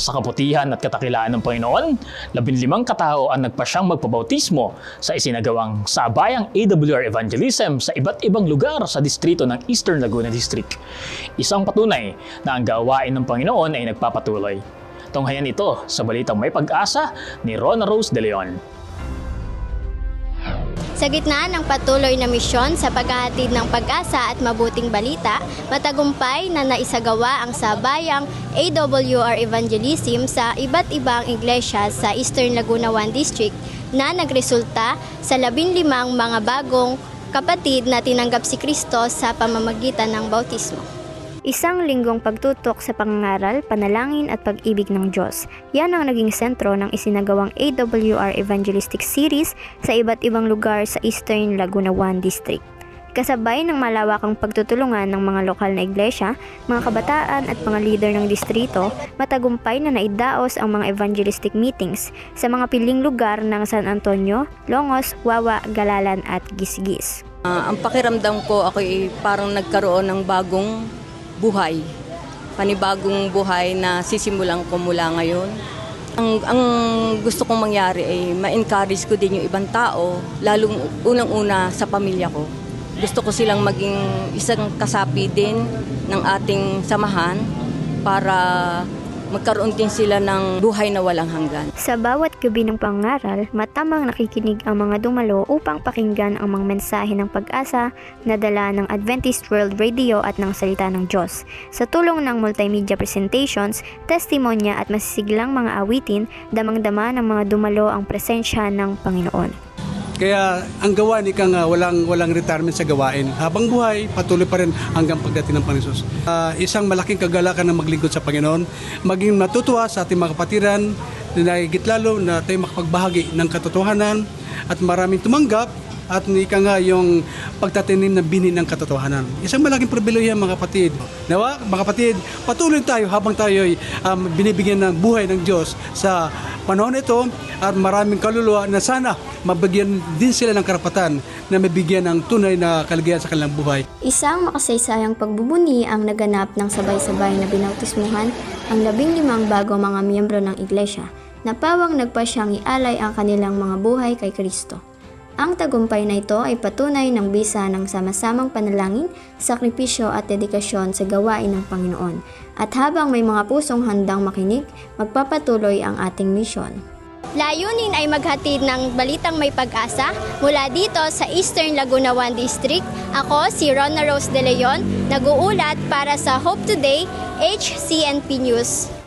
Sa kaputihan at katakilaan ng Panginoon, labinlimang katao ang nagpasyang magpabautismo sa isinagawang sabayang AWR Evangelism sa iba't ibang lugar sa distrito ng Eastern Laguna District. Isang patunay na ang gawain ng Panginoon ay nagpapatuloy. Tunghayan ito sa balitang may pag-asa ni Rona Rose de Leon. Sa gitna ng patuloy na misyon sa paghahatid ng pag-asa at mabuting balita, matagumpay na naisagawa ang sabayang AWR Evangelism sa iba't ibang iglesia sa Eastern Laguna 1 District na nagresulta sa labinlimang mga bagong kapatid na tinanggap si Kristo sa pamamagitan ng bautismo. Isang linggong pagtutok sa pangangaral, panalangin at pag-ibig ng Diyos. Yan ang naging sentro ng isinagawang AWR Evangelistic Series sa iba't ibang lugar sa Eastern Laguna 1 District. Kasabay ng malawakang pagtutulungan ng mga lokal na iglesia, mga kabataan at mga leader ng distrito, matagumpay na naidaos ang mga evangelistic meetings sa mga piling lugar ng San Antonio, Longos, Wawa, Galalan at Gisgis. Ah, ang pakiramdam ko ako ay parang nagkaroon ng bagong buhay. Panibagong buhay na sisimulan ko mula ngayon. Ang, ang gusto kong mangyari ay ma-encourage ko din yung ibang tao, lalong unang-una sa pamilya ko. Gusto ko silang maging isang kasapi din ng ating samahan para magkaroon din sila ng buhay na walang hanggan. Sa bawat gabi ng pangaral, matamang nakikinig ang mga dumalo upang pakinggan ang mga mensahe ng pag-asa na dala ng Adventist World Radio at ng Salita ng Diyos. Sa tulong ng multimedia presentations, testimonya at masisiglang mga awitin, damang-dama ng mga dumalo ang presensya ng Panginoon. Kaya ang gawa ni kang walang walang retirement sa gawain. Habang buhay, patuloy pa rin hanggang pagdating ng Panginoon. Ah, isang malaking kagalakan ng maglingkod sa Panginoon, maging natutuwa sa ating mga kapatiran, na lalo na tayo makapagbahagi ng katotohanan at maraming tumanggap at ika nga yung pagtatanim ng bini ng katotohanan. Isang malaking pribilehiyo mga kapatid. Nawa, mga kapatid, patuloy tayo habang tayo ay um, binibigyan ng buhay ng Diyos sa panahon ito at maraming kaluluwa na sana mabigyan din sila ng karapatan na mabigyan ng tunay na kaligayahan sa kanilang buhay. Isang makasaysayang pagbubuni ang naganap ng sabay-sabay na binautismuhan ang labing limang bago mga miyembro ng iglesia na pawang nagpa siyang ialay ang kanilang mga buhay kay Kristo. Ang tagumpay na ito ay patunay ng bisa ng sama-samang panalangin, sakripisyo at dedikasyon sa gawain ng Panginoon. At habang may mga pusong handang makinig, magpapatuloy ang ating misyon. Layunin ay maghatid ng balitang may pag-asa mula dito sa Eastern Laguna 1 District. Ako si Rona Rose De Leon, nag-uulat para sa Hope Today, HCNP News.